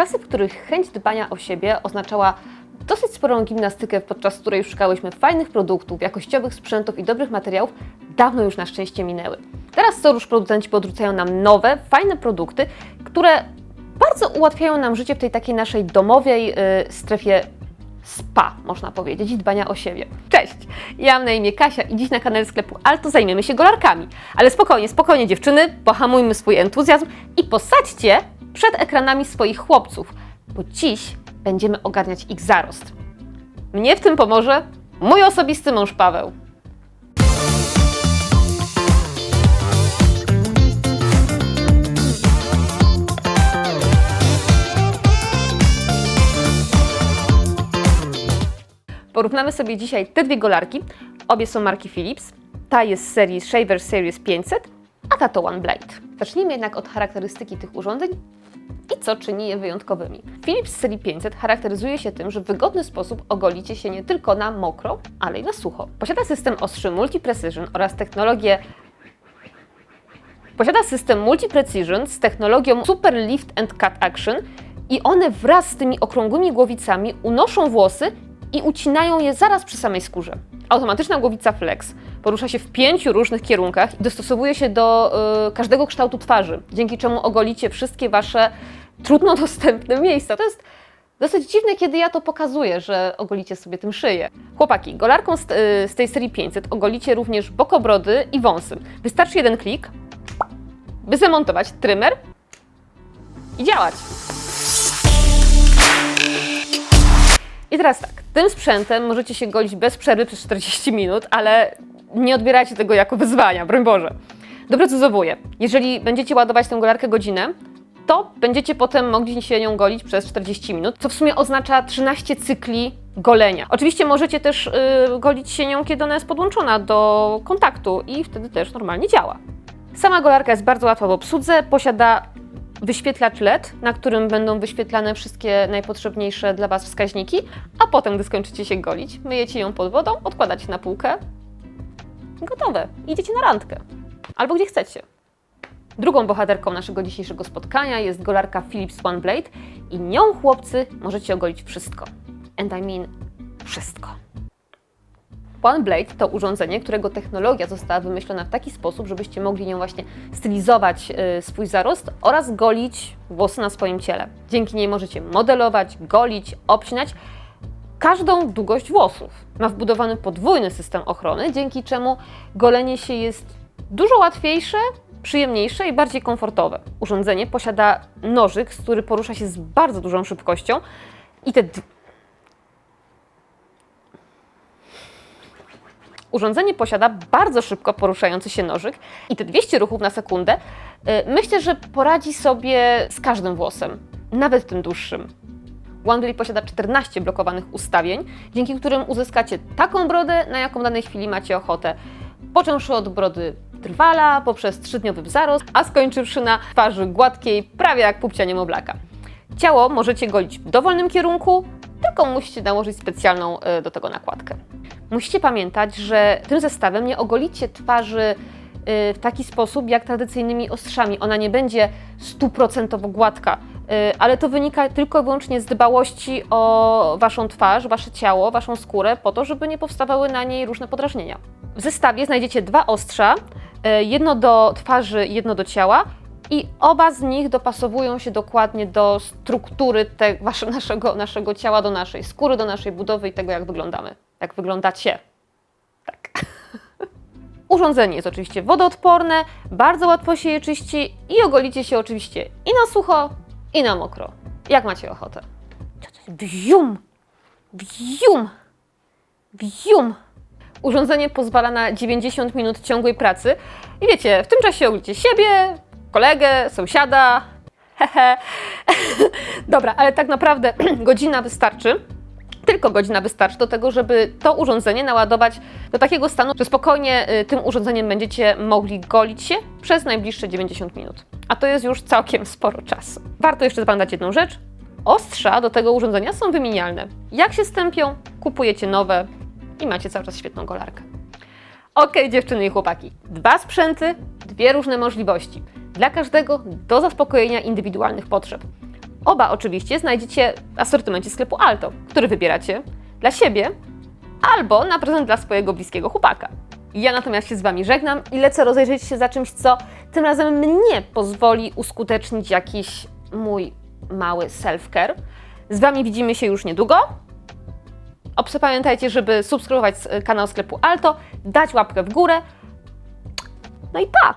Czasy, w których chęć dbania o siebie oznaczała dosyć sporą gimnastykę, podczas której szukałyśmy fajnych produktów, jakościowych sprzętów i dobrych materiałów, dawno już na szczęście minęły. Teraz co rusz producenci podrzucają nam nowe, fajne produkty, które bardzo ułatwiają nam życie w tej takiej naszej domowej yy, strefie spa, można powiedzieć, i dbania o siebie. Cześć, ja mam na imię Kasia i dziś na kanale sklepu Alto zajmiemy się golarkami. Ale spokojnie, spokojnie dziewczyny, pohamujmy swój entuzjazm i posadźcie przed ekranami swoich chłopców, bo dziś będziemy ogarniać ich zarost. Mnie w tym pomoże mój osobisty mąż Paweł. Porównamy sobie dzisiaj te dwie golarki. Obie są marki Philips. Ta jest z serii Shaver Series 500, a ta to One Blade. Zacznijmy jednak od charakterystyki tych urządzeń i co czyni je wyjątkowymi. Philips serii 500 charakteryzuje się tym, że w wygodny sposób ogolicie się nie tylko na mokro, ale i na sucho. Posiada system ostrzy Multi Precision oraz technologię Posiada system Multi Precision z technologią Super Lift and Cut Action i one wraz z tymi okrągłymi głowicami unoszą włosy i ucinają je zaraz przy samej skórze. Automatyczna głowica Flex porusza się w pięciu różnych kierunkach i dostosowuje się do y, każdego kształtu twarzy, dzięki czemu ogolicie wszystkie Wasze trudno dostępne miejsca. To jest dosyć dziwne, kiedy ja to pokazuję, że ogolicie sobie tym szyję. Chłopaki, golarką z, y, z tej serii 500 ogolicie również bokobrody i wąsy. Wystarczy jeden klik, by zamontować trymer i działać. I teraz tak, tym sprzętem możecie się golić bez przerwy przez 40 minut, ale nie odbierajcie tego jako wyzwania, broń Boże. Doprecyzowuję, jeżeli będziecie ładować tę golarkę godzinę, to będziecie potem mogli się nią golić przez 40 minut, co w sumie oznacza 13 cykli golenia. Oczywiście możecie też yy, golić się nią, kiedy ona jest podłączona do kontaktu i wtedy też normalnie działa. Sama golarka jest bardzo łatwa w obsłudze, posiada wyświetlacz LED, na którym będą wyświetlane wszystkie najpotrzebniejsze dla Was wskaźniki, a potem, gdy skończycie się golić, myjecie ją pod wodą, odkładacie na półkę. Gotowe. Idziecie na randkę. Albo gdzie chcecie. Drugą bohaterką naszego dzisiejszego spotkania jest golarka Philips One Blade i nią, chłopcy, możecie ogolić wszystko. And I mean wszystko. One Blade to urządzenie, którego technologia została wymyślona w taki sposób, żebyście mogli nią właśnie stylizować y, swój zarost oraz golić włosy na swoim ciele. Dzięki niej możecie modelować, golić, obcinać każdą długość włosów. Ma wbudowany podwójny system ochrony, dzięki czemu golenie się jest dużo łatwiejsze, przyjemniejsze i bardziej komfortowe. Urządzenie posiada nożyk, który porusza się z bardzo dużą szybkością i te Urządzenie posiada bardzo szybko poruszający się nożyk i te 200 ruchów na sekundę y, myślę, że poradzi sobie z każdym włosem, nawet tym dłuższym. OneBlade posiada 14 blokowanych ustawień, dzięki którym uzyskacie taką brodę, na jaką w danej chwili macie ochotę. Począwszy od brody trwala, poprzez trzydniowy zarost, a skończywszy na twarzy gładkiej, prawie jak pupcia niemowlaka. Ciało możecie golić w dowolnym kierunku, tylko musicie nałożyć specjalną y, do tego nakładkę. Musicie pamiętać, że tym zestawem nie ogolicie twarzy y, w taki sposób jak tradycyjnymi ostrzami. Ona nie będzie stuprocentowo gładka, y, ale to wynika tylko i wyłącznie z dbałości o Waszą twarz, Wasze ciało, Waszą skórę, po to, żeby nie powstawały na niej różne podrażnienia. W zestawie znajdziecie dwa ostrza, y, jedno do twarzy, jedno do ciała i oba z nich dopasowują się dokładnie do struktury te, naszego ciała, do naszej skóry, do naszej budowy i tego, jak wyglądamy. Jak wyglądacie. Tak. Urządzenie jest oczywiście wodoodporne, bardzo łatwo się je czyści i ogolicie się oczywiście i na sucho, i na mokro. Jak macie ochotę. Bzium! Bzium! Bzium! Urządzenie pozwala na 90 minut ciągłej pracy i wiecie, w tym czasie ogolicie siebie, kolegę, sąsiada. Dobra, ale tak naprawdę godzina wystarczy. Tylko godzina wystarczy do tego, żeby to urządzenie naładować do takiego stanu, że spokojnie y, tym urządzeniem będziecie mogli golić się przez najbliższe 90 minut. A to jest już całkiem sporo czasu. Warto jeszcze zapamiętać jedną rzecz. Ostrza do tego urządzenia są wymienialne. Jak się stępią, kupujecie nowe i macie cały czas świetną golarkę. Ok, dziewczyny i chłopaki. Dwa sprzęty, dwie różne możliwości. Dla każdego do zaspokojenia indywidualnych potrzeb. Oba oczywiście znajdziecie w asortymencie sklepu Alto, który wybieracie dla siebie albo na prezent dla swojego bliskiego chłopaka. Ja natomiast się z Wami żegnam i lecę rozejrzeć się za czymś, co tym razem mnie pozwoli uskutecznić jakiś mój mały self-care. Z Wami widzimy się już niedługo. Obs- Pamiętajcie, żeby subskrybować kanał sklepu Alto, dać łapkę w górę. No i pa!